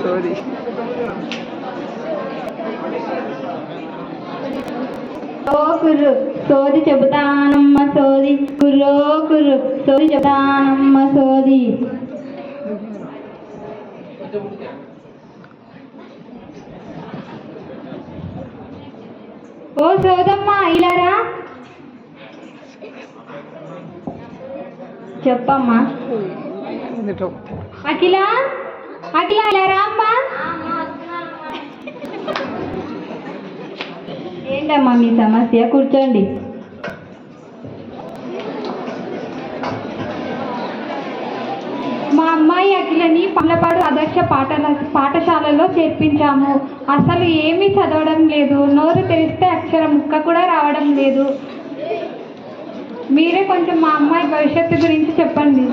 Sorry కుర్రు సోది చెబుతానమ్మ సోది. కుర్రో కుర్రు సోది చెబుతానమ్మ సోది. ఓ సోదమ్మ ఇలారా చెప్పమ్మా. ఎందుకో అఖిల? అఖిల ఇలా రామ్మా ఏంటమ్మా మీ సమస్య? కూర్చోండి. మా అమ్మాయి అఖిలని పల్లపాడు ఆదర్శ పాఠల పాఠశాలలో చేర్పించాము. అసలు ఏమీ చదవడం లేదు. నోరు తెరిస్తే అక్షరం ముక్క కూడా రావడం లేదు. మీరే కొంచెం మా అమ్మాయి భవిష్యత్తు గురించి చెప్పండి.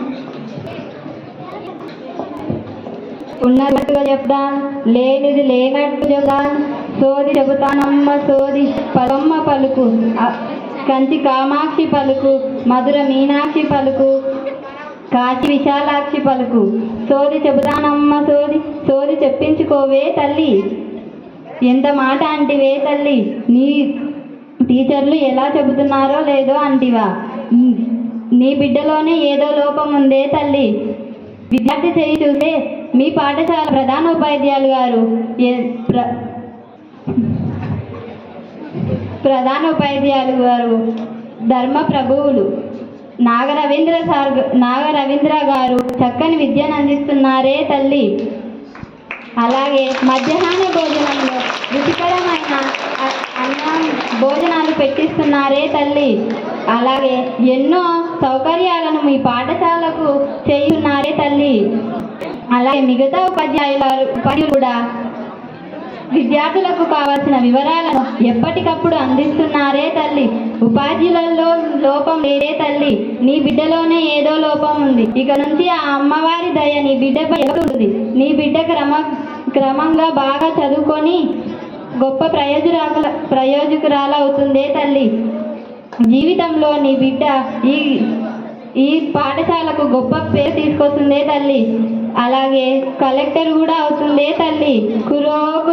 ఉన్నట్టుగా చెప్దాం లేనిది లేనట్టు చెప్దాం సోది చెబుతానమ్మ సోది పదమ్మ పలుకు. కంచి కామాక్షి పలుకు మధుర మీనాక్షి పలుకు కాశీ విశాలాక్షి పలుకు. సోది చెబుతానమ్మ సోది సోది చెప్పించుకోవే తల్లి. ఎంత మాట అంటివే తల్లి. నీ టీచర్లు ఎలా చెబుతున్నారో లేదో అంటివా. నీ బిడ్డలోనే ఏదో లోపం ఉందే తల్లి. విద్యార్థి చేయి చూసే మీ పాఠశాల ప్రధానోపాధ్యాయులు గారు ఏ- ప్ర- ప్రధానోపాధ్యాయులు గారు ధర్మ ప్రభువులు. నాగ రవీంద్ర సార్ నాగరవీంద్ర నాగ రవీంద్ర గారు చక్కని విద్యను అందిస్తున్నారే తల్లి. అలాగే మధ్యాహ్న భోజనంలో రుచికరమైన అన్నం భోజనాలు పెట్టిస్తున్నారే తల్లి. అలాగే ఎన్నో సౌకర్యాలను మీ పాఠశాలకు చేయున్నారే తల్లి. అలాగే మిగతా ఉపాధ్యాయుల ఉపాధ్యాయులు కూడా విద్యార్థులకు కావాల్సిన వివరాలను ఎప్పటికప్పుడు అందిస్తున్నారే తల్లి. ఉపాధ్యులలో లోపం లేదే తల్లి. నీ బిడ్డలోనే ఏదో లోపం ఉంది. ఇక నుంచి ఆ అమ్మవారి దయ నీ బిడ్డపై ఉంటుంది నీ బిడ్డ క్రమ క్రమంగా బాగా చదువుకొని గొప్ప ప్రయోజకురాల ప్రయోజకురాలవుతుందే తల్లి. జీవితంలో నీ బిడ్డ ఈ ఈ పాఠశాలకు గొప్ప పేరు తీసుకొస్తుందే తల్లి. అలాగే కలెక్టర్ కూడా అవుతుందే తల్లి. కురో